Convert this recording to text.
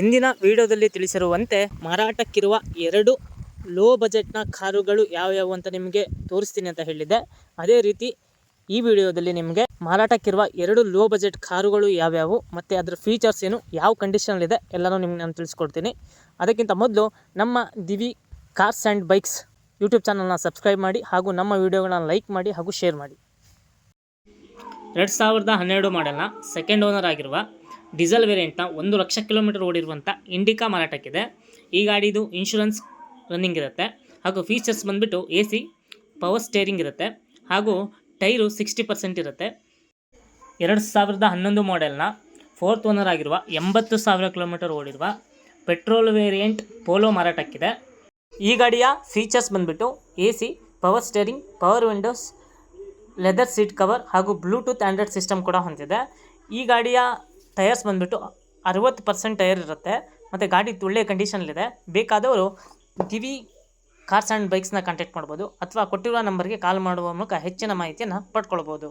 ಹಿಂದಿನ ವಿಡಿಯೋದಲ್ಲಿ ತಿಳಿಸಿರುವಂತೆ ಮಾರಾಟಕ್ಕಿರುವ ಎರಡು ಲೋ ಬಜೆಟ್ನ ಕಾರುಗಳು ಯಾವ್ಯಾವು ಅಂತ ನಿಮಗೆ ತೋರಿಸ್ತೀನಿ ಅಂತ ಹೇಳಿದ್ದೆ. ಅದೇ ರೀತಿ ಈ ವಿಡಿಯೋದಲ್ಲಿ ನಿಮಗೆ ಮಾರಾಟಕ್ಕಿರುವ ಎರಡು ಲೋ ಬಜೆಟ್ ಕಾರುಗಳು ಯಾವ್ಯಾವು, ಮತ್ತು ಅದರ ಫೀಚರ್ಸ್ ಏನು, ಯಾವ ಕಂಡೀಷನಲ್ಲಿದೆ ಎಲ್ಲನೂ ನಿಮ್ಗೆ ನಾನು ತಿಳಿಸ್ಕೊಡ್ತೀನಿ. ಅದಕ್ಕಿಂತ ಮೊದಲು ನಮ್ಮ ದಿವಿ ಕಾರ್ಸ್ ಆ್ಯಂಡ್ ಬೈಕ್ಸ್ ಯೂಟ್ಯೂಬ್ ಚಾನಲ್ನ ಸಬ್ಸ್ಕ್ರೈಬ್ ಮಾಡಿ, ಹಾಗೂ ನಮ್ಮ ವಿಡಿಯೋಗಳನ್ನ ಲೈಕ್ ಮಾಡಿ, ಹಾಗೂ ಶೇರ್ ಮಾಡಿ. ಎರಡು ಸಾವಿರದ ಹನ್ನೆರಡು ಮಾಡೆಲ್ನ ಸೆಕೆಂಡ್ ಓನರ್ ಆಗಿರುವ ಡೀಸೆಲ್ ವೇರಿಯಂಟ್ನ ಒಂದು ಲಕ್ಷ ಕಿಲೋಮೀಟರ್ ಓಡಿರುವಂಥ ಇಂಡಿಕಾ ಮಾರಾಟಕ್ಕಿದೆ. ಈ ಗಾಡಿದು ಇನ್ಶೂರೆನ್ಸ್ ರನ್ನಿಂಗ್ ಇರುತ್ತೆ. ಹಾಗೂ ಫೀಚರ್ಸ್ ಬಂದುಬಿಟ್ಟು ಎ ಸಿ ಪವರ್ ಸ್ಟೇರಿಂಗ್ ಇರುತ್ತೆ. ಹಾಗೂ ಟೈರು ಸಿಕ್ಸ್ಟಿ ಪರ್ಸೆಂಟ್ ಇರುತ್ತೆ. ಎರಡು ಸಾವಿರದ ಹನ್ನೊಂದು ಮಾಡೆಲ್ನ ಫೋರ್ತ್ ಓನರ್ ಆಗಿರುವ ಎಂಬತ್ತು ಸಾವಿರ ಕಿಲೋಮೀಟರ್ ಓಡಿರುವ ಪೆಟ್ರೋಲ್ ವೇರಿಯಂಟ್ ಪೋಲೋ ಮಾರಾಟಕ್ಕಿದೆ. ಈ ಗಾಡಿಯ ಫೀಚರ್ಸ್ ಬಂದುಬಿಟ್ಟು A C power steering, power windows, leather seat cover ಹಾಗೂ ಬ್ಲೂಟೂತ್ ಆ್ಯಂಡ್ರಾಯ್ಡ್ ಸಿಸ್ಟಮ್ ಕೂಡ ಹೊಂದಿದೆ. ಈ ಗಾಡಿಯ ಟಯರ್ಸ್ ಬಂದುಬಿಟ್ಟು ಅರವತ್ತು ಪರ್ಸೆಂಟ್ ಟೈರ್ ಇರುತ್ತೆ. ಮತ್ತು ಗಾಡಿ ಒಳ್ಳೆಯ ಕಂಡೀಷನಲ್ಲಿದೆ ಬೇಕಾದವರು ದಿವಿ ಕಾರ್ಸ್ ಆ್ಯಂಡ್ ಬೈಕ್ಸ್ನ ಕಾಂಟ್ಯಾಕ್ಟ್ ಮಾಡ್ಬೋದು. ಅಥವಾ ಕೊಟ್ಟಿರುವ ನಂಬರ್ಗೆ ಕಾಲ್ ಮಾಡುವ ಮೂಲಕ ಹೆಚ್ಚಿನ ಮಾಹಿತಿಯನ್ನು ಪಡ್ಕೊಳ್ಬೋದು.